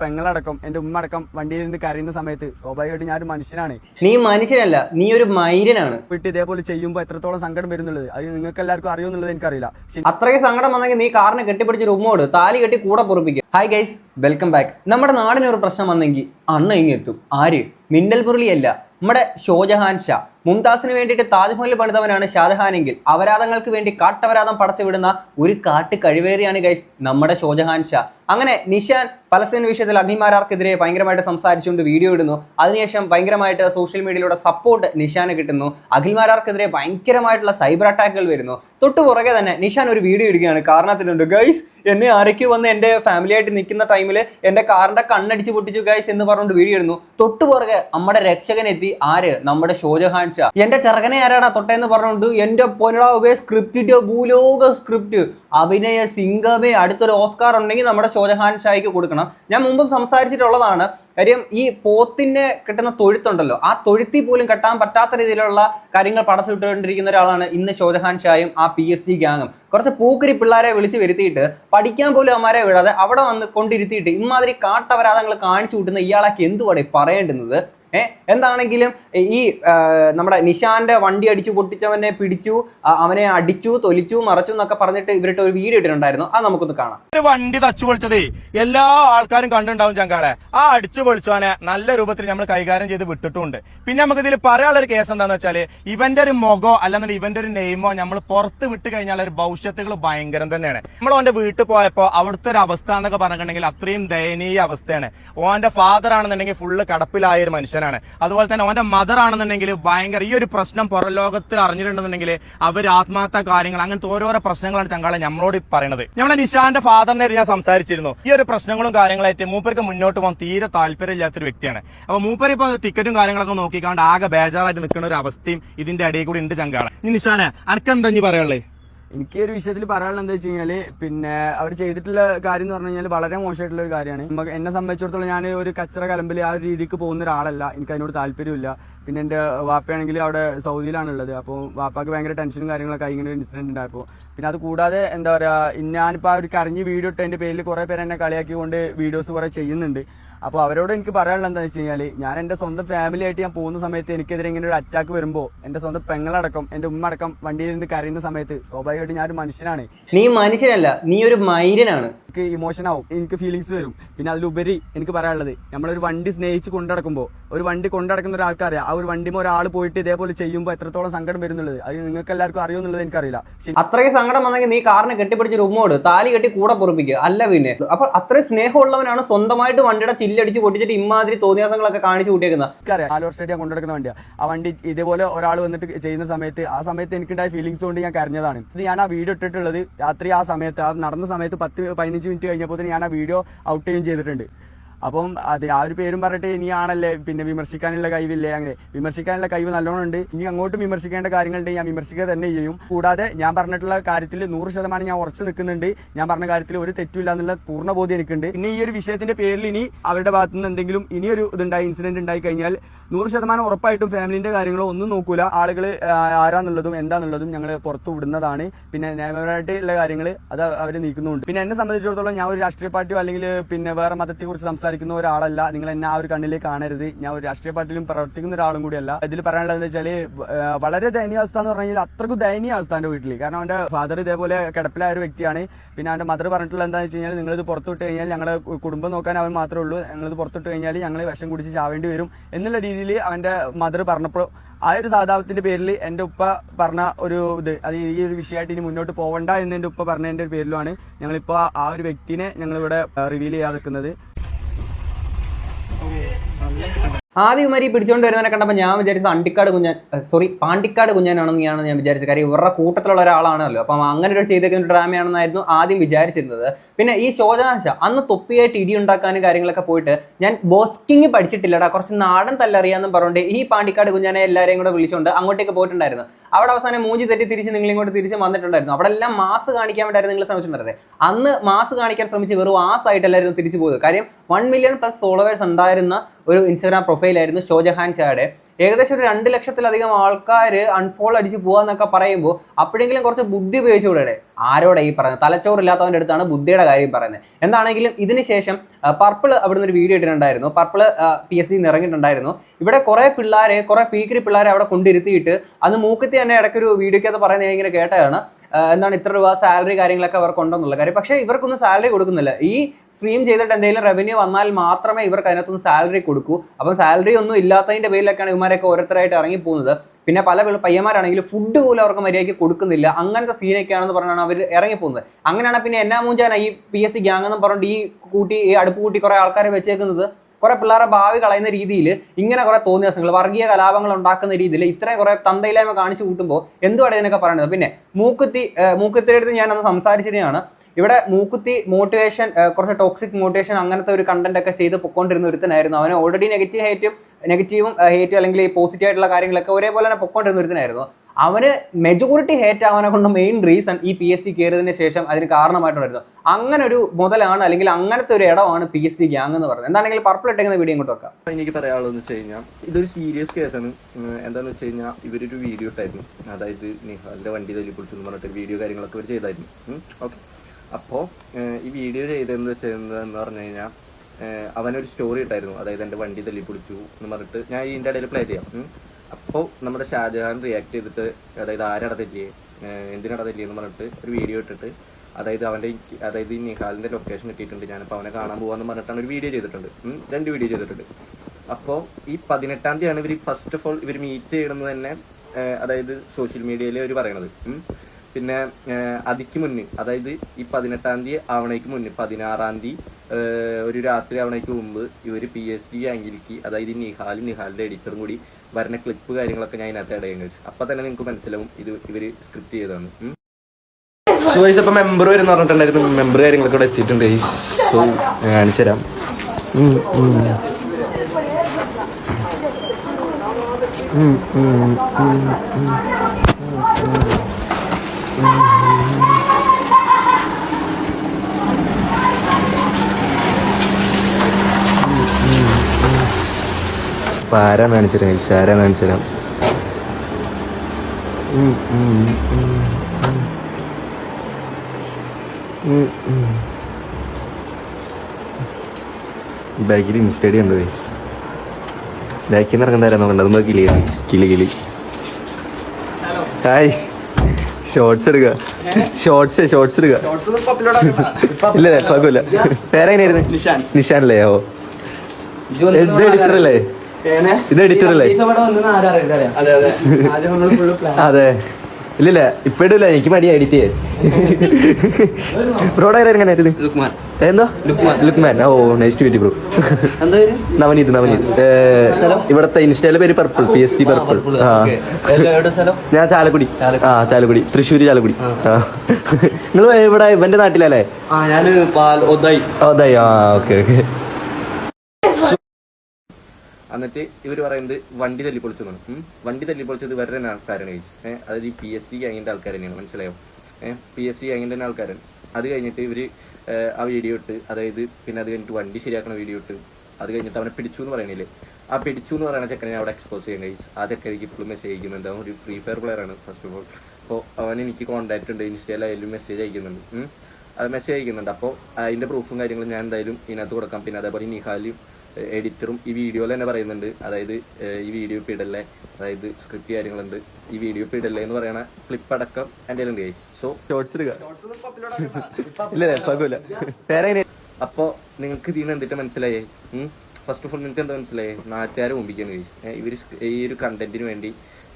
പെങ്ങളടക്കം എന്റെ ഉമ്മ അടക്കം വണ്ടിയിൽ നിന്ന് കരയുന്ന സമയത്ത് സ്വാഭാവികമായിട്ടും ഞാനൊരു മനുഷ്യനാണ്. നീ മനുഷ്യനല്ല നീ ഒരു മൈരനാണ് വിട്ട് ഇതേപോലെ ചെയ്യുമ്പോൾ എത്രത്തോളം സങ്കടം വരുന്നുള്ളത്? അത് നിങ്ങൾക്ക് എല്ലാവർക്കും അറിയുമെന്നുള്ളത് എനിക്കറിയില്ല. അത്രയും സങ്കടം വന്നെങ്കിൽ നീ കാറിനെ കെട്ടിപ്പിടിച്ചൊരു ഉമ്മോട് താലി കെട്ടി കൂടെ പൊറപ്പിക്കുക ഹായ് ഗൈസ് വെൽക്കം ബാക്ക് നമ്മുടെ നാടിന് ഒരു പ്രശ്നം വന്നെങ്കിൽ അണ്ണ ഇങ്ങെത്തും ആര്? മിന്നൽ മുരളിയല്ല നമ്മുടെ ഷോജഹാൻ ഷാ. മുംതാസിന് വേണ്ടിയിട്ട് താജ്മഹൽ പണിതവനാണ് ഷാജഹാനെങ്കിൽ അപരാധങ്ങൾക്ക് വേണ്ടി കാട്ടപരാധം പടച്ചു വിടുന്ന ഒരു കാട്ട് കഴിവേറിയാണ് ഗൈസ് നമ്മുടെ ഷോജഹാൻ ഷാ. അങ്ങനെ നിഷാൻ പലസ്തീൻ വിഷയത്തിൽ അഗ്നിമാരാർക്കെതിരെ ഭയങ്കരമായിട്ട് സംസാരിച്ചുകൊണ്ട് വീഡിയോ ഇടുന്നു. അതിനുശേഷം ഭയങ്കരമായിട്ട് സോഷ്യൽ മീഡിയയിലൂടെ സപ്പോർട്ട് നിഷാന് കിട്ടുന്നു. അഖിൽമാരാർക്കെതിരെ ഭയങ്കരമായിട്ടുള്ള സൈബർ അറ്റാക്കുകൾ വരുന്നു. തൊട്ടു പുറകെ തന്നെ നിഷാൻ ഒരു വീഡിയോ ഇടുകയാണ്. കാരണത്തിലുണ്ട്. ഗൈസ് എന്നെ ആരൊക്കെ വന്ന് എന്റെ ഫാമിലി ആയിട്ട് നിൽക്കുന്ന ടൈമിൽ എന്റെ കാറിന്റെ കണ്ണടിച്ച് പൊട്ടിച്ചു ഗൈസ് എന്ന് പറഞ്ഞുകൊണ്ട് വീഡിയോ ഇടുന്നു. തൊട്ടു പുറകെ നമ്മുടെ രക്ഷകനെത്തി ആര്? നമ്മുടെ ഷോജഹാൻ ഷാ എന്റെ ചെറുകനെ ആരാടാ തൊട്ടേന്ന് പറഞ്ഞുകൊണ്ട് എന്റെ പൊന്നടാ സ്ക്രിപ്റ്റ് ഭൂലോക സ്ക്രിപ്റ്റ് അഭിനയ സിംഗമേ അടുത്തൊരു ഓസ്കാർ ഉണ്ടെങ്കിൽ നമ്മുടെ ഷോജഹാൻ ഷായ്ക്ക് കൊടുക്കണം. ഞാൻ മുമ്പും സംസാരിച്ചിട്ടുള്ളതാണ്. കാര്യം ഈ പോത്തിന് കിട്ടുന്ന തൊഴുത്തുണ്ടല്ലോ ആ തൊഴുത്തിൽ പോലും കെട്ടാൻ പറ്റാത്ത രീതിയിലുള്ള കാര്യങ്ങൾ പടച്ചുവിട്ടുകൊണ്ടിരിക്കുന്ന ഒരാളാണ് ഇന്ന് ഷോജഹാൻ ഷായും ആ പി എസ് ജി ഗാങ്ങും കുറച്ച് പൂക്കരി പിള്ളേരെ വിളിച്ച് വരുത്തിയിട്ട് പഠിക്കാൻ പോലും അമ്മാരെ വിടാതെ അവിടെ വന്ന് കൊണ്ടിരുത്തിയിട്ട് ഇമാതിരി കാട്ടപരാധങ്ങൾ കാണിച്ചു കൂട്ടുന്ന ഇയാളൊക്കെ എന്തുവാടെ പറയേണ്ടുന്നത്? ഏഹ് എന്താണെങ്കിലും ഈ നമ്മുടെ നിഷാന്റെ വണ്ടി അടിച്ചു പൊട്ടിച്ചവനെ പിടിച്ചു അവനെ അടിച്ചു തൊലിച്ചു മറച്ചു എന്നൊക്കെ പറഞ്ഞിട്ട് ഇവരുടെ ഒരു വീഡിയോ ഇട്ടിട്ടുണ്ടായിരുന്നു. അത് നമുക്കൊന്ന് കാണാം. ഒരു വണ്ടി തച്ചു പൊളിച്ചതേ എല്ലാ ആൾക്കാരും കണ്ടുണ്ടാവും ചങ്കാളെ. ആ അടിച്ചു പൊളിച്ചവനെ നല്ല രൂപത്തിൽ നമ്മൾ കൈകാര്യം ചെയ്ത് വിട്ടിട്ടുണ്ട്. പിന്നെ നമുക്ക് ഇതിൽ പറയാനുള്ള ഒരു കേസ് എന്താന്ന് വെച്ചാൽ ഇവന്റെ ഒരു മുഖോ അല്ലെന്നുണ്ടെങ്കിൽ ഇവന്റെ ഒരു നെയ്മോ നമ്മൾ പുറത്ത് വിട്ട് കഴിഞ്ഞാൽ ഒരു ഭവിഷ്യത്തുകൾ ഭയങ്കരം തന്നെയാണ്. നമ്മൾ അവന്റെ വീട്ടിൽ പോയപ്പോ അവിടുത്തെ ഒരു അവസ്ഥ എന്നൊക്കെ പറഞ്ഞിട്ടുണ്ടെങ്കിൽ അത്രയും ദയനീയ അവസ്ഥയാണ്. ഓന്റെ ഫാദർ ആണെന്നുണ്ടെങ്കിൽ ഫുള്ള് കടപ്പിലായ ഒരു മനുഷ്യനാണ്. അതുപോലെ തന്നെ അവന്റെ മദർ ആണെന്നുണ്ടെങ്കിൽ ഭയങ്കര ഈ ഒരു പ്രശ്നം പുറം ലോകത്ത് അറിഞ്ഞിട്ടുണ്ടെന്നുണ്ടെങ്കിൽ അവർ ആത്മഹത്യ കാര്യങ്ങൾ അങ്ങനത്തെ ഓരോരോ പ്രശ്നങ്ങളാണ് ചങ്കാളെ നമ്മളോട് പറയുന്നത് നമ്മളെ നിഷാന്റെ ഫാദറിനെ ഞാൻ സംസാരിച്ചിരുന്നു. ഈ ഒരു പ്രശ്നങ്ങളും കാര്യങ്ങളായിട്ട് മൂപ്പർക്ക് മുന്നോട്ട് പോകാൻ തീരെ താല്പര്യമില്ലാത്തൊരു വ്യക്തിയാണ്. അപ്പൊ മൂപ്പർ ഇപ്പൊ ടിക്കറ്റും കാര്യങ്ങളൊക്കെ നോക്കിക്കാണ്ട് ആകെ ബേജാറായിട്ട് നിൽക്കുന്ന ഒരു അവസ്ഥയും ഇതിന്റെ ഇടയിൽ കൂടി ഉണ്ട് ചങ്കാളെ നിഷാനെ അനക്കെന്താ ഇനി പറയാനുള്ളത്? എനിക്ക് ഒരു വിഷയത്തിൽ പറയാനുള്ളത് എന്താ വെച്ച് കഴിഞ്ഞാൽ പിന്നെ അവർ ചെയ്തിട്ടുള്ള കാര്യം എന്ന് പറഞ്ഞു കഴിഞ്ഞാൽ വളരെ മോശമായിട്ടുള്ള ഒരു കാര്യമാണ്. നമുക്ക് എന്നെ സംബന്ധിച്ചിടത്തോളം ഞാൻ ഒരു കച്ചറ കലമ്പിൽ ആ ഒരു രീതിക്ക് പോകുന്ന ഒരാളല്ല. എനിക്ക് അതിനോട് താല്പര്യമില്ല. പിന്നെ എന്റെ വാപ്പയാണെങ്കിൽ അവിടെ സൗദിയിലാണുള്ളത്. അപ്പോൾ വാപ്പാക്ക് ഭയങ്കര ടെൻഷനും കാര്യങ്ങളൊക്കെ ഇങ്ങനെ ഒരു ഇൻസിഡന്റ് ഉണ്ടായപ്പോൾ പിന്നെ അത് കൂടാതെ എന്താ പറയാ ഞാനിപ്പോൾ ആ ഒരു കരഞ്ഞ് വീഡിയോ ഇട്ട് എന്റെ പേരിൽ കുറേ പേര് എന്നെ കളിയാക്കിക്കൊണ്ട് വീഡിയോസ് കുറേ ചെയ്യുന്നുണ്ട്. അപ്പോൾ അവരോട് എനിക്ക് പറയാനുള്ളത് എന്താണെന്ന് വെച്ച് കഴിഞ്ഞാൽ ഞാൻ എന്റെ സ്വന്തം ഫാമിലി ആയിട്ട് ഞാൻ പോകുന്ന സമയത്ത് എനിക്കെതിരെ ഇങ്ങനെ ഒരു അറ്റാക്ക് വരുമ്പോൾ എന്റെ സ്വന്തം പെങ്ങളടക്കം എന്റെ ഉമ്മ അടക്കം വണ്ടിയിൽ നിന്ന് കരയുന്ന സമയത്ത് സ്വാഭാവികമായിട്ടും ഒരു മനുഷ്യനാണ്. നീ മനുഷ്യനല്ല നീ ഒരു മൈരനാണ് എനിക്ക് ഇമോഷൻ ആവും എനിക്ക് ഫീലിങ്സ് വരും. പിന്നെ അതിലുപരി എനിക്ക് പറയാനുള്ളത് നമ്മളൊരു വണ്ടി സ്നേഹിച്ച് കൊണ്ടടക്കുമ്പോൾ ഒരു വണ്ടി കൊണ്ടടക്കുന്ന ഒരാൾക്കറിയാം ആ ഒരു വണ്ടിമ ഒരാൾ പോയിട്ട് ഇതേപോലെ ചെയ്യുമ്പോൾ എത്രത്തോളം സങ്കടം വരുന്നുള്ളത്. അത് നിങ്ങൾക്ക് എല്ലാവർക്കും അറിയുമെന്നുള്ളത് എനിക്കറിയില്ല. അത്രയും സങ്കടം വന്നെങ്കിൽ നീ കാറിനെ കെട്ടിപ്പിടിച്ച് ഉമ്മോട് താലി കെട്ടി കൂടെ പൊറപ്പിക്കുക അല്ല പിന്നെ. അപ്പൊ അത്രയും സ്നേഹമുള്ളവനാണ് സ്വന്തമായിട്ട് വണ്ടിയുടെ ചില്ലടിച്ച് പൊട്ടിച്ചിട്ട് ഇമാതിരി തോന്നിയാസങ്ങളൊക്കെ കാണിച്ചു കൂട്ടിയേക്കുന്നത്. എനിക്കറിയാം നാല് വർഷം ഞാൻ കൊണ്ടെടുക്കുന്ന വണ്ടിയാണ് ആ വണ്ടി ഇതേപോലെ ഒരാൾ വന്നിട്ട് ചെയ്യുന്ന സമയത്ത് ആ സമയത്ത് എനിക്കുണ്ടായ ഫീലിങ്സ് കൊണ്ട് ഞാൻ കരഞ്ഞതാണ്. ഇത് ഞാൻ ആ വീഡിയോ ഇട്ടിട്ടുള്ളത്. രാത്രി ആ സമയത്ത് ആ നടന്ന സമയത്ത് പത്ത് പതിനഞ്ച് മിനിറ്റ് കഴിഞ്ഞപ്പോൾ ഞാൻ ആ വീഡിയോ ഔട്ട് ചെയ്യുകയും ചെയ്തിട്ടുണ്ട്. അപ്പം അത് ആ ഒരു പേരും പറഞ്ഞിട്ട് ഇനി ആണല്ലേ പിന്നെ വിമർശിക്കാനുള്ള കഴിവില്ലേ അങ്ങനെ. വിമർശിക്കാനുള്ള കഴിവ് നല്ലോണം ഉണ്ട്. ഇനി അങ്ങോട്ടും വിമർശിക്കേണ്ട കാര്യങ്ങളുണ്ടെങ്കിൽ ഞാൻ വിമർശിക്കുക തന്നെ ചെയ്യും. കൂടാതെ ഞാൻ പറഞ്ഞിട്ടുള്ള കാര്യത്തിൽ നൂറ് ശതമാനം ഞാൻ ഉറച്ചു നിൽക്കുന്നുണ്ട്. ഞാൻ പറഞ്ഞ കാര്യത്തിൽ ഒരു തെറ്റുമില്ല എന്നുള്ള പൂർണ ബോധ്യം എനിക്കുണ്ട്. പിന്നെ ഈ ഒരു വിഷയത്തിന്റെ പേരിൽ ഇനി അവരുടെ ഭാഗത്തു നിന്ന് എന്തെങ്കിലും ഇനിയൊരു ഇതുണ്ടായി ഇൻസിഡന്റ് ഉണ്ടായി കഴിഞ്ഞാൽ നൂറ് ശതമാനം ഉറപ്പായിട്ടും ഫാമിലിന്റെ കാര്യങ്ങളോ ഒന്നും നോക്കൂല. ആളുകൾ ആരാന്നുള്ളതും എന്താന്നുള്ളതും ഞങ്ങൾ പുറത്തു വിടുന്നതാണ്. പിന്നെ നിയമപരമായിട്ടുള്ള കാര്യങ്ങൾ അത് അവർ നീക്കുന്നുണ്ട്. പിന്നെ എന്നെ സംബന്ധിച്ചിടത്തോളം ഞാൻ ഒരു രാഷ്ട്രീയ പാർട്ടിയോ അല്ലെങ്കിൽ പിന്നെ വേറെ മതത്തെ കുറിച്ച് സംസാരിക്കുന്ന ഒരാളല്ല. നിങ്ങൾ എന്നെ ആ ഒരു കണ്ണിലേക്ക് കാണരുത്. ഞാൻ ഒരു രാഷ്ട്രീയ പാർട്ടിയിലും പ്രവർത്തിക്കുന്ന ഒരാളും കൂടിയല്ല. ഇതിൽ പറയാനുള്ളത് വെച്ചാൽ വളരെ ദയനീയ അവസ്ഥ എന്ന് പറഞ്ഞാൽ അത്രക്കും ദയനീയ അവസ്ഥ വീട്ടിൽ കാരണം അവന്റെ ഫാദർ ഇതേപോലെ കിടപ്പിലായ ഒരു വ്യക്തിയാണ്. പിന്നെ അവന്റെ മദർ പറഞ്ഞിട്ടുള്ള എന്താണെന്ന് വെച്ച് കഴിഞ്ഞാൽ നിങ്ങളിത് പുറത്തുവിട്ട് കഴിഞ്ഞാൽ ഞങ്ങളെ കുടുംബം നോക്കാൻ അവൻ മാത്രമേ ഉള്ളൂ. ഞങ്ങളിത് പുറത്തുവിട്ട് കഴിഞ്ഞാൽ ഞങ്ങൾ വിഷം കുടിച്ച് ചാവേണ്ടി വരും. എന്നുള്ള രീതിയിൽ അവന്റെ മദർ പറഞ്ഞപ്പോൾ ആ ഒരു സാധാപത്തിന്റെ പേരിൽ എന്റെ ഉപ്പ പറഞ്ഞ ഒരു ഇത് അത് ഈ ഒരു വിഷയമായിട്ട് ഇനി മുന്നോട്ട് പോവണ്ട എന്ന് എന്റെ ഉപ്പ പറഞ്ഞതിന്റെ പേരിലുമാണ് ഞങ്ങളിപ്പോ ആ ഒരു വ്യക്തിനെ ഞങ്ങളിവിടെ റിവീൽ ചെയ്യാതെ നിൽക്കുന്നത്. ആദ്യം ഇമാരി പിടിച്ചോണ്ട് വരുന്നതിനെ കണ്ടപ്പോൾ ഞാൻ വിചാരിച്ചത് അണ്ടിക്കാട് കുഞ്ഞാൻ സോറി പാണ്ടിക്കാട് കുഞ്ഞാനാണെന്നാണ് ഞാൻ വിചാരിച്ചത്. കാര്യം ഇവരുടെ കൂട്ടത്തിലുള്ള ഒരാളാണല്ലോ. അപ്പം അങ്ങനെ ഒരു ചെയ്തേക്കുന്ന ഡ്രാമയാണെന്നായിരുന്നു ആദ്യം വിചാരിച്ചിരുന്നത്. പിന്നെ ഈ ശോചനാശ അന്ന് തൊപ്പിയായിട്ട് ഇടി ഉണ്ടാക്കാനും കാര്യങ്ങളൊക്കെ പോയിട്ട് ഞാൻ ബോസ്കിങ് പഠിച്ചിട്ടില്ലടാ. കുറച്ച് നാടൻ തല്ലറിയാന്നും പറഞ്ഞുകൊണ്ട് ഈ പാണ്ടിക്കാട് കുഞ്ഞാനെ എല്ലാവരെയും കൂടെ വിളിച്ചുകൊണ്ട് അങ്ങോട്ടേക്ക് പോയിട്ടുണ്ടായിരുന്നു. അവിടെ അവസാനം മൂഞ്ചി തെറ്റി തിരിച്ച് നിങ്ങൾ ഇങ്ങോട്ട് തിരിച്ച് വന്നിട്ടുണ്ടായിരുന്നു. അവിടെ എല്ലാം മാസ് കാണിക്കാൻ വേണ്ടിയായിരുന്നു നിങ്ങൾ ശ്രമിച്ചിട്ടുണ്ടായിരുന്നത് അന്ന് മാസ് കാണിക്കാൻ ശ്രമിച്ച് വെറും ആസായിട്ടല്ലായിരുന്നു തിരിച്ചു പോയത്. കാര്യം വൺ മില്യൺ പ്ലസ് ഫോളോവേഴ്സ് ഉണ്ടായിരുന്ന ഒരു ഇൻസ്റ്റാഗ്രാം പ്രൊഫൈലായിരുന്നു ഷോജഹാൻ ചാടെ ഏകദേശം ഒരു രണ്ട് ലക്ഷത്തിലധികം ആൾക്കാർ അൺഫോളോ അടിച്ച് പോകാന്നൊക്കെ പറയുമ്പോൾ അപ്പോഴെങ്കിലും കുറച്ച് ബുദ്ധി ഉപയോഗിച്ചു കൂടെ ആരോടെ ഈ പറയുന്നത്? തലച്ചോറില്ലാത്തവന്റെ അടുത്താണ് ബുദ്ധിയുടെ കാര്യം പറയുന്നത്. എന്താണെങ്കിലും ഇതിന് ശേഷം പർപ്പിൾ നിന്ന് ഒരു വീഡിയോ ഇട്ടിട്ടുണ്ടായിരുന്നു. പർപ്പിൾ പി എസ് സി ഇറങ്ങിയിട്ടുണ്ടായിരുന്നു. ഇവിടെ കുറേ പിള്ളേരെ കുറേ പീക്കിരി പിള്ളേരെ അവിടെ കൊണ്ടിരുത്തിയിട്ട് അന്ന് മൂക്കത്തി തന്നെ ഇടയ്ക്കൊരു വീഡിയോക്കകത്ത് പറയുന്നത് ഇങ്ങനെ കേട്ടതാണ്. എന്താണ് ഇത്ര രൂപ സാലറി കാര്യങ്ങളൊക്കെ അവർക്ക് ഉണ്ടെന്നുള്ള കാര്യം പക്ഷേ ഇവർക്കൊന്നും സാലറി കൊടുക്കുന്നില്ല. ഈ സ്ട്രീം ചെയ്തിട്ട് എന്തെങ്കിലും റവന്യൂ വന്നാൽ മാത്രമേ ഇവർക്ക് അതിനകത്തൊന്നും സാലറി കൊടുക്കൂ. അപ്പം സാലറി ഒന്നും ഇല്ലാത്തതിന്റെ പേരിലൊക്കെയാണ് ഇവന്മാരൊക്കെ ഓരോരുത്തരായിട്ട് ഇറങ്ങി പോകുന്നത് പിന്നെ പല പയ്യന്മാരാണെങ്കിലും ഫുഡ് പോലും അവർക്ക് മര്യാദയ്ക്ക് കൊടുക്കുന്നില്ല. അങ്ങനത്തെ സീനൊക്കെയാണെന്ന് പറഞ്ഞാണ് അവർ ഇറങ്ങി പോകുന്നത് അങ്ങനെയാണ് പിന്നെ എന്നാ മൂഞ്ചാന ഈ പി എസ് സി ഗ്യാങ് എന്ന് പറഞ്ഞിട്ട് ഈ കൂട്ടി ഈ അടുപ്പ് കൂട്ടി കുറേ ആൾക്കാരെ വെച്ചേക്കുന്നത്? കുറെ പിള്ളേരെ ഭാവി കളയുന്ന രീതിയിൽ ഇങ്ങനെ കുറെ തോന്നിയ ദിവസങ്ങൾ വർഗീയ കലാപങ്ങൾ ഉണ്ടാക്കുന്ന രീതിയിൽ ഇത്രയും കുറെ തന്തയില്ലായ്മ കാണിച്ചു കൂട്ടുമ്പോൾ എന്തുവാണ് ഇതിനൊക്കെ പറയുന്നത്? പിന്നെ മൂക്കുത്തി മൂക്കുത്തിയുടെ അടുത്ത് ഞാൻ അന്ന് സംസാരിച്ചിട്ടാണ് ഇവിടെ മൂക്കുത്തി മോട്ടിവേഷൻ കുറച്ച് ടോക്സിക് മോട്ടിവേഷൻ അങ്ങനത്തെ ഒരു കണ്ടന്റ് ഒക്കെ ചെയ്ത് പൊക്കോണ്ടിരുന്ന ഒരുത്തനായിരുന്നു. അവന് ഓൾറെഡി നെഗറ്റീവ് ഹേറ്റും നെഗറ്റീവും ഹേറ്റും അല്ലെങ്കിൽ പോസിറ്റീവ് ആയിട്ടുള്ള കാര്യങ്ങളൊക്കെ ഒരേപോലെ തന്നെ പൊക്കോണ്ടിരുന്ന ഒരുത്തനായിരുന്നു. അവന് മെജോറിറ്റി ഹേറ്റ് ആവാനെ കൊണ്ട് മെയിൻ റീസൺ ഈ പി എസ് സി കയറിയതിന് ശേഷം അതിന് കാരണമായിട്ടുണ്ടായിരുന്നു. അങ്ങനെ ഒരു മുതലാണ് അല്ലെങ്കിൽ അങ്ങനത്തെ ഒരു ഇടമാണ് പി എസ് സി ഗ്യാങ് എന്ന് പറയുന്നത്. എന്താണെങ്കിൽ പർപ്പിൾ ഇട്ടേക്കുന്ന വീഡിയോ ഇങ്ങോട്ട് വെക്കാം. എനിക്ക് പറയാനുള്ളതെന്ന് വെച്ച് കഴിഞ്ഞാൽ ഇതൊരു സീരിയസ് കേസാണ് എന്താണെന്ന് വെച്ച് കഴിഞ്ഞാൽ ഇവരൊരു വീഡിയോ ഇട്ടായിരുന്നു. അതായത് നിഹാലിന്റെ വണ്ടി തല്ലി പൊളിച്ചു എന്ന് പറഞ്ഞിട്ട് വീഡിയോ കാര്യങ്ങളൊക്കെ ഒരു ചെയ്തായിരുന്നു. ഓക്കെ അപ്പോൾ ഈ വീഡിയോ ചെയ്തതെന്ന് വെച്ചതെന്ന് പറഞ്ഞു കഴിഞ്ഞാൽ അവനൊരു സ്റ്റോറി ഇട്ടായിരുന്നു. അതായത് എന്റെ വണ്ടി തല്ലി പൊളിച്ചു എന്ന് പറഞ്ഞിട്ട് ഞാൻ ഇതിന്റെ ഇടയിൽ പ്ലേ ചെയ്യാം. അപ്പോൾ നമ്മുടെ ഷാജഹാൻ റിയാക്ട് ചെയ്തിട്ട് അതായത് ആരാടാ തെറ്റിയേ എന്തിനാടാ പറഞ്ഞിട്ട് ഒരു വീഡിയോ ഇട്ടിട്ട് അതായത് അവന്റെ അതായത് ഈ നിഹാലിന്റെ ലൊക്കേഷൻ കിട്ടിയിട്ടുണ്ട്. ഞാനിപ്പോൾ അവനെ കാണാൻ പോവാന്ന് പറഞ്ഞിട്ടാണ് ഒരു വീഡിയോ ചെയ്തിട്ടുണ്ട്. രണ്ട് വീഡിയോ ചെയ്തിട്ടുണ്ട്. അപ്പോ ഈ പതിനെട്ടാം തീയതിയാണ് ഇവർ ഫസ്റ്റ് ഓഫ് ഓൾ ഇവർ മീറ്റ് ചെയ്യണമെന്ന് തന്നെ അതായത് സോഷ്യൽ മീഡിയയിൽ അവർ പറയണത്. പിന്നെ അതിക്ക് മുന്നേ അതായത് ഈ പതിനെട്ടാം തീയതി ആവണേക്ക് മുന്നേ പതിനാറാം തീയതി ഒരു രാത്രി ആവണേക്ക് മുമ്പ് ഇവർ പി എസ് ഡി ആങ്കിലിക്ക് അതായത് നിഹാലും നിഹാലിന്റെ എഡിറ്ററും കൂടി വരുന്ന ക്ലിപ്പ് കാര്യങ്ങളൊക്കെ ഞാൻ ഇതിനകത്ത് ഇടയുന്നത് അപ്പൊ തന്നെ നിങ്ങൾക്ക് മനസ്സിലാവും ഇത് ഇവർ സ്ക്രിപ്റ്റ് ചെയ്തതാണ്. സോ ഗൈസ് അപ്പൊ മെമ്പർ വരും പറഞ്ഞിട്ടുണ്ടായിരുന്നു. മെമ്പർ കാര്യങ്ങളൊക്കെ ഇവിടെ എത്തിയിട്ടുണ്ട്. സോ കാണിച്ചു തരാം. ഉം, ഉം, ഉം. ഉം, ഉം. ബാക്കിൽ ഇൻസ്റ്റഡി ഉണ്ട് ബാക്കിൽ നിന്ന് ഇറങ്ങുന്ന നോക്കണ്ട അത് കിളി കിളി. കിളി ഹായ് ഷോർട്സ് എടുക്കുക. ഷോർട്സ് ഷോർട്സ് എടുക്കുക. ഇല്ല കുഴപ്പമില്ല. പേരെങ്ങനെയായിരുന്നു നിഷാൻ. നിഷാൻ. അല്ലേ ഓ. ഇത് എഡിറ്റർ അല്ലേ? ഇത് എഡിറ്റർ അല്ലേ? അതെ. ഇല്ലില്ല ഇപ്പഴില്ല എനിക്ക് മടി എഡിറ്റ് ചെയ്യാൻ. ബ്രോഡ് ആരായിരുന്നു എങ്ങനെ ലുക്മാൻ. എന്തോ? ലുക്മാൻ. ഓ നെക്സ്റ്റ് വീട്ടി ബ്രോ നവനീത് നവനീത്. ഇവിടത്തെ ഇൻസ്റ്റയിലെ പേര് purple P S T purple ഞാൻ ചാലക്കുടി. ആ ചാലക്കുടി. തൃശ്ശൂർ ചാലക്കുടി. നിങ്ങൾ ഇവിടെ ഇവന്റെ നാട്ടിലല്ലേ? ഒതായി. ആ ഓക്കെ ഓക്കെ എന്നിട്ട് ഇവർ പറയുന്നത് വണ്ടി തല്ലി പൊളിച്ചതാണ് വണ്ടി തല്ലി പൊളിച്ചത് ഇവരുടെ തന്നെ ആൾക്കാരാണ് ഏഹ് അതായത് ഈ പി എസ് സി ഗ്യാങ്ങിന്റെ ആൾക്കാർ തന്നെയാണ് മനസ്സിലായോ? ഏഹ് പി എസ് സി ഗ്യാങ്ങിന്റെ തന്നെ ആൾക്കാരൻ അത് കഴിഞ്ഞിട്ട് ഇവർ ആ വീഡിയോ ഇട്ട് അതായത് പിന്നെ അത് കഴിഞ്ഞിട്ട് വണ്ടി ശരിയാക്കണ വീഡിയോ ഇട്ട് അത് കഴിഞ്ഞിട്ട് അവനെ പിടിച്ചു എന്ന് പറയണില്ലേ? ആ പിടിച്ചു എന്ന് പറയുന്ന ചെക്കനെ അവിടെ എക്സ്പോസ് ചെയ്യാൻ കഴിച്ചു ആ ചെക്കനിക്ക് ഇപ്പോഴും മെസ്സേജ് അയക്കുന്നുണ്ട്. അവൻ ഒരു ഫ്രീ ഫയർ പ്ലെയർ ആണ് ഫസ്റ്റ് ഓഫ് ഓൾ അപ്പോൾ അവൻ എനിക്ക് കോൺടാക്ട് ഉണ്ട്. ഇൻസ്റ്റയിലായാലും മെസ്സേജ് അയക്കുന്നുണ്ട്. അത് മെസ്സേജ് അയക്കുന്നുണ്ട്. അപ്പോൾ അതിന്റെ പ്രൂഫും കാര്യങ്ങളും ഞാൻ എന്തായാലും ഇതിനകത്ത് കൊടുക്കാം. പിന്നെ അതേപോലെ നിഹാലും എഡിറ്ററും ഈ വീഡിയോയിൽ തന്നെ പറയുന്നുണ്ട്. അതായത് ഈ വീഡിയോ ഇപ്പം ഇടല്ലേ? അതായത് സ്ക്രിപ്റ്റ് കാര്യങ്ങളുണ്ട്. ഈ വീഡിയോ ഇപ്പം ഇടല്ലേ എന്ന് പറയണ ക്ലിപ്പ് അടക്കം എന്റെ ഉണ്ട് സോ ഷോർട്സ് എടുക്കുക ഇല്ല അപ്പോൾ നിങ്ങൾക്ക് ഇതിന് എന്തിട്ട് മനസ്സിലായേ? ഫസ്റ്റ് ഓഫ് ഓൾ നിങ്ങൾക്ക് എന്താ മനസ്സിലായേ? നാട്ടുകാരെ ഓമ്പിക്കാന്ന് ചോദിച്ചു ഇവർ ഈ ഒരു കണ്ടന്റിന് വേണ്ടി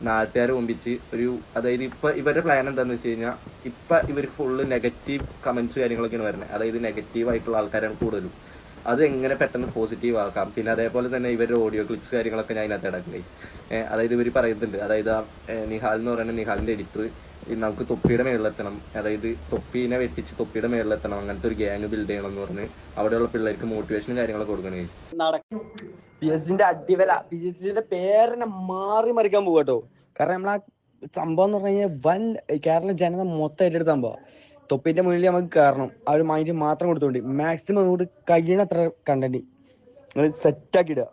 നാട്ടുകാരെ ഓമ്പിച്ച് ഒരു അതായത് ഇപ്പൊ ഇവരുടെ പ്ലാൻ എന്താന്ന് വെച്ച് കഴിഞ്ഞാൽ ഇപ്പൊ ഇവർ ഫുള്ള് നെഗറ്റീവ് കമന്റ്സ് കാര്യങ്ങളൊക്കെയാണ് വരുന്നത് അതായത് നെഗറ്റീവ് ആയിട്ടുള്ള ആൾക്കാരാണ് കൂടുതലും. അത് എങ്ങനെ പെട്ടെന്ന് പോസിറ്റീവ് ആക്കാം? പിന്നെ അതേപോലെ തന്നെ ഇവരുടെ ഓഡിയോ ക്ലിപ്സ് കാര്യങ്ങളൊക്കെ ഞാൻ അതിനകത്ത് ഇടക്കണേ അതായത് ഇവർ പറയുന്നുണ്ട് അതായത് ആ നിഹാൽ എന്ന് പറയുന്ന നിഹാലിന്റെ എഡിറ്റർ നമുക്ക് തൊപ്പിയുടെ മേളിലെത്തണം. അതായത് തൊപ്പീനെ വെട്ടിച്ച് തൊപ്പിയുടെ മേളിലെത്തണം. അങ്ങനത്തെ ഒരു ഗ്യാങ് ബിൽഡ് ചെയ്യണം എന്ന് പറഞ്ഞ് അവിടെയുള്ള പിള്ളേർക്ക് മോട്ടിവേഷനും കാര്യങ്ങളൊക്കെ കൊടുക്കണേ. നടക്കും. പി എസ് ജിന്റെ അടിവല പി എസ് ജിന്റെ പേരിനെ മാറി മറിക്കാൻ പോകട്ടോ കാരണം നമ്മളാ സംഭവം എന്ന് പറഞ്ഞു കഴിഞ്ഞാൽ വൻ കേരള ജനത മൊത്തം ഏറ്റെടുത്ത സംഭവം. തൊപ്പിന്റെ മുന്നിൽ നമുക്ക് കയറണം ആ ഒരു മൈൻഡ് മാത്രം കൊടുത്തോണ്ട്. മാക്സിമം അങ്ങോട്ട് കഴിയണത്ര കണ്ടന്റ് നിങ്ങൾ സെറ്റ് ആക്കി ഇടുക.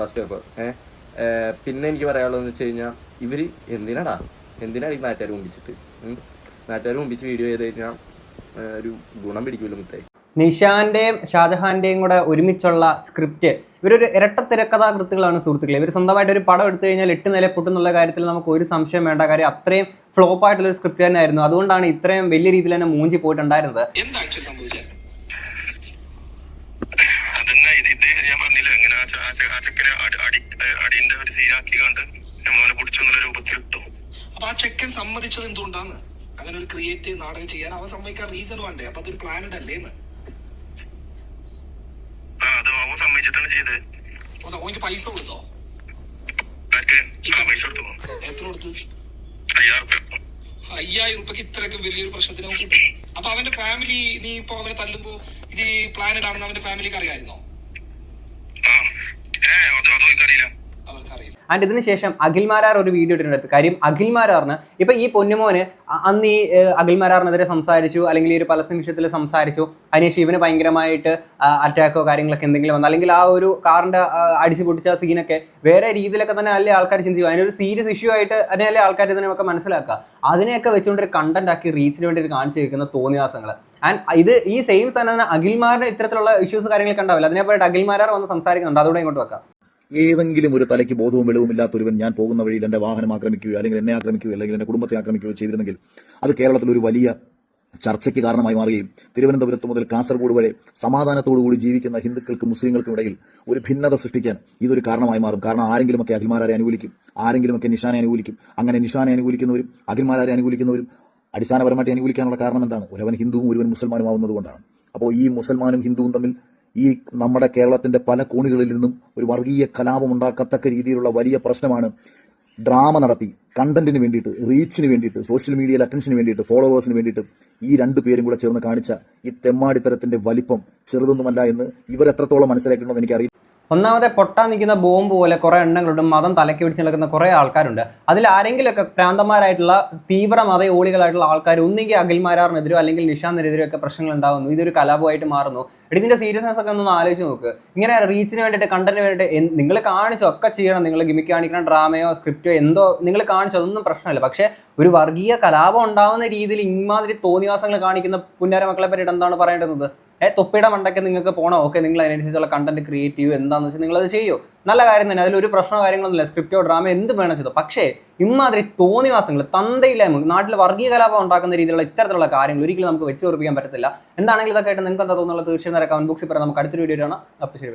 ഫസ്റ്റ് ഏഹ് പിന്നെ എനിക്ക് പറയാനുള്ളതെന്ന് വെച്ച് കഴിഞ്ഞാൽ ഇവർ എന്തിനാടാ? എന്തിനാണ് ഈ നാട്ടുകാർ മുമ്പിച്ചിട്ട് നാട്ടുകാർ മുമ്പിച്ച് വീഡിയോ ചെയ്ത് കഴിഞ്ഞാൽ ഒരു ഗുണം പിടിക്കൂല മുത്തേ. നിഷാന്റെയും ഷാജഹാന്റെയും കൂടെ ഒരുമിച്ചുള്ള സ്ക്രിപ്റ്റ് ഇവരൊരു ഇരട്ട തിരക്കഥാകൃത്തുകളാണ് സുഹൃത്തുക്കളെ. ഇവർ സ്വന്തമായിട്ട് ഒരു പടം എടുത്തു കഴിഞ്ഞാൽ എട്ട് നില പൊട്ടുന്നുള്ള കാര്യത്തിൽ നമുക്ക് ഒരു സംശയം വേണ്ട കാര്യം അത്രയും ഫ്ലോപ്പ് ആയിട്ടുള്ള ഒരു സ്ക്രിപ്റ്റ് തന്നെയായിരുന്നു. അതുകൊണ്ടാണ് ഇത്രയും വലിയ രീതിയിൽ തന്നെ മൂഞ്ചി പോയിട്ടുണ്ടായിരുന്നത്. അടിന്റെ ഒരു സീനാക്കി കണ്ട് പിടിച്ചെന്നുള്ള രൂപത്തിൽ ഇട്ടു. അപ്പൊ ആ ചെക്കൻ സമ്മതിച്ചത് എന്തുകൊണ്ടാണ്? അങ്ങനെ ഒരു ക്രിയേറ്റീവ് നാടകം ചെയ്യാൻ അവൻ സമ്മതിക്കാൻ റീസൺ വേണ്ടേ? അപ്പൊ അതൊരു പ്ലാനഡ് അല്ലേന്ന് ആ അത് അവൻ സമ്മതിച്ചിട്ടാണ് ചെയ്തത് ഓനിക്ക് പൈസ കൊടുത്തോ? എത്ര കൊടുത്തു? അയ്യായിരം ഉറുപ്പക്ക് ഇത്രയൊക്കെ വലിയൊരു പ്രശ്നത്തിന് കിട്ടും. അപ്പൊ അവന്റെ ഫാമിലി നീ ഇപ്പൊ അവനെ തല്ലുമ്പോ ഇത് പ്ലാനഡ് ആണെന്ന് അവന്റെ ഫാമിലിക്ക് അറിയാമായിരുന്നോ ആ ഏ അത് അതും എനിക്കറിയില്ല അവർക്കറിയില്ല ആൻഡ് ഇതിന് ശേഷം അഖിൽ മാരാർ ഒരു വീഡിയോ ഇട്ടിട്ടുണ്ട്. കാര്യം അഖിൽ മാരാറിന് ഇപ്പൊ ഈ പൊന്നുമോന് അന്ന് ഈ അഖിൽ മാരാറിനെതിരെ സംസാരിച്ചു അല്ലെങ്കിൽ ഈ ഒരു പല വിഷയത്തിൽ സംസാരിച്ചു. അതിനുശേഷം ഇവന് ഭയങ്കരമായിട്ട് അറ്റാക്കോ കാര്യങ്ങളൊക്കെ എന്തെങ്കിലും വന്നു. അല്ലെങ്കിൽ ആ ഒരു കാറിന്റെ അടിച്ചു പൊട്ടിച്ച സീനൊക്കെ വേറെ രീതിയിലൊക്കെ തന്നെ അല്ലേ ആൾക്കാർ ചിന്തിക്കും. അതിനൊരു സീരിയസ് ഇഷ്യൂ ആയിട്ട് അതിനെ ആൾക്കാർ ഇതിനൊക്കെ മനസ്സിലാക്കുക. അതിനെയൊക്കെ വെച്ചുകൊണ്ട് ഒരു കണ്ടന്റ് ആക്കി റീച്ചിന് വേണ്ടി കാണിച്ചു വെക്കുന്ന തോന്നിയാസങ്ങൾ ആൻഡ് ഇത് ഈ സെയിം സാധനം അഖിൽമാരുടെ ഇത്തരത്തിലുള്ള ഇഷ്യൂസ് കാര്യങ്ങളൊക്കെ ഉണ്ടാവില്ല? അതിനെപ്പറ്റി അഖിൽമാരാർ വന്ന് സംസാരിക്കുന്നുണ്ട്. അതുകൂടെ ഇങ്ങോട്ട് വെക്കാം. ഏതെങ്കിലും ഒരു തലയ്ക്ക് ബോധവും വെളിവും ഇല്ലാത്തൊരുവൻ ഞാൻ പോകുന്ന വഴിയിൽ എന്റെ വാഹനം ആക്രമിക്കുകയോ അല്ലെങ്കിൽ എന്നെ ആക്രമിക്കുകയോ അല്ലെങ്കിൽ എന്റെ കുടുംബത്തെ ആക്രമിക്കുകയോ ചെയ്തിരുന്നെങ്കിൽ അത് കേരളത്തിൽ ഒരു വലിയ ചർച്ചയ്ക്ക് കാരണമായി മാറുകയും തിരുവനന്തപുരത്ത് മുതൽ കാസർഗോഡ് വരെ സമാധാനത്തോടുകൂടി ജീവിക്കുന്ന ഹിന്ദുക്കൾക്കും മുസ്ലിങ്ങൾക്കും ഇടയിൽ ഒരു ഭിന്നത സൃഷ്ടിക്കാൻ ഇതൊരു കാരണമായി മാറും. കാരണം ആരെങ്കിലുമൊക്കെ അഖിൽമാരെ അനുകൂലിക്കും ആരെങ്കിലുമൊക്കെ നിഷാനെ അനുകൂലിക്കും. അങ്ങനെ നിഷാനെ അനുകൂലിക്കുന്നവരും അഖിൽമാരെ അനുകൂലിക്കുന്നവരും അടിസ്ഥാനപരമായിട്ട് അനുകൂലിക്കാനുള്ള കാരണം എന്താണ്? ഒരുവൻ ഹിന്ദുവും ഒരുവൻ മുസ്ലിമാനും ആവുന്നതുകൊണ്ടാണ് അപ്പോൾ ഈ മുസൽമാനും ഹിന്ദുവും തമ്മിൽ ഈ നമ്മുടെ കേരളത്തിന്റെ പല കോണുകളിൽ നിന്നും ഒരു വർഗീയ കലാപം ഉണ്ടാക്കത്തക്ക രീതിയിലുള്ള വലിയ പ്രശ്നമാണ് ഡ്രാമ നടത്തി കണ്ടന്റിന് വേണ്ടിയിട്ട് റീച്ചിന് വേണ്ടിയിട്ട് സോഷ്യൽ മീഡിയയിൽ അറ്റൻഷന് വേണ്ടിയിട്ട് ഫോളോവേഴ്സിന് വേണ്ടിയിട്ട് ഈ രണ്ടു പേരും കൂടെ ചേർന്ന് കാണിച്ച ഈ തെമ്മാടിത്തരത്തിന്റെ വലിപ്പം ചെറുതൊന്നുമല്ല എന്ന് ഇവരെത്രത്തോളം മനസ്സിലാക്കണമെന്ന് എനിക്കറിയില്ല. ഒന്നാമതെ പൊട്ടാൻ നിൽക്കുന്ന ബോംബ് പോലെ കുറേ എണ്ണങ്ങളുണ്ട് മതം തലയ്ക്ക് പിടിച്ച് നിൽക്കുന്ന കുറേ ആൾക്കാരുണ്ട്. അതിൽ ആരെങ്കിലുമൊക്കെ പ്രാന്തന്മാരായിട്ടുള്ള തീവ്ര മതയോളികളായിട്ടുള്ള ആൾക്കാർ ഒന്നുകിൽ അഖിൽമാരാറിനെതിരോ അല്ലെങ്കിൽ നിഷാന്തിനെതിരോ ഒക്കെ പ്രശ്നങ്ങൾ ഉണ്ടാകുന്നു ഇതൊരു കലാപമായിട്ട് മാറുന്നു. ഇതിന്റെ സീരിയസ്നെസ് ഒക്കെ ഒന്ന് ആലോചിച്ച് നോക്ക്. ഇങ്ങനെ റീച്ചിന് വേണ്ടിയിട്ട് കണ്ടന്റിന് വേണ്ടിയിട്ട് നിങ്ങൾ കാണിച്ചോ ഒക്കെ ചെയ്യണം. നിങ്ങൾ ഗിമിക്ക് കാണിക്കണം ഡ്രാമയോ സ്ക്രിപ്റ്റോ എന്തോ നിങ്ങൾ കാണിച്ചോ അതൊന്നും പ്രശ്നമില്ല. പക്ഷേ ഒരു വർഗീയ കലാപം ഉണ്ടാകുന്ന രീതിയിൽ ഇമാതിരി തോന്നിവാസങ്ങൾ കാണിക്കുന്ന പുന്നാര മക്കളെ പറ്റിയിട്ട് എന്താണ് പറയേണ്ടത്? തൊപ്പിയുടെ മണ്ടയ്ക്ക് നിങ്ങൾക്ക് പോകണം ഓക്കെ നിങ്ങൾ അതിനനുസരിച്ചുള്ള കണ്ടന്റ് ക്രിയേറ്റ് ചെയ്യൂ. എന്താണെന്ന് വെച്ചാൽ നിങ്ങൾ അത് ചെയ്യൂ. നല്ല കാര്യം തന്നെ അതിലൊരു പ്രശ്നമോ കാര്യങ്ങളൊന്നുമില്ല സ്ക്രിപ്റ്റോ ഡ്രാമ എന്ത് വേണം ചെയ്തോ. പക്ഷേ ഇമാതിരി തോന്നിവാസങ്ങൾ തന്തയില്ലായ്മ നാട്ടിൽ വർഗീയ കലാപം ഉണ്ടാക്കുന്ന രീതിയിലുള്ള ഇത്തരത്തിലുള്ള കാര്യങ്ങൾ ഒരിക്കലും നമുക്ക് വെച്ച് ഉറപ്പിക്കാൻ പറ്റത്തില്ല. എന്താണെങ്കിലും ഇതൊക്കെ ആയിട്ട് നിങ്ങൾക്ക് എന്താ തോന്നുന്നത്? തീർച്ചയായും കമന്റ് ബോക്സിൽ പറയാം. നമുക്ക് അടുത്തൊരു വീഡിയോ ആണ് അപ്പോൾ ശരി.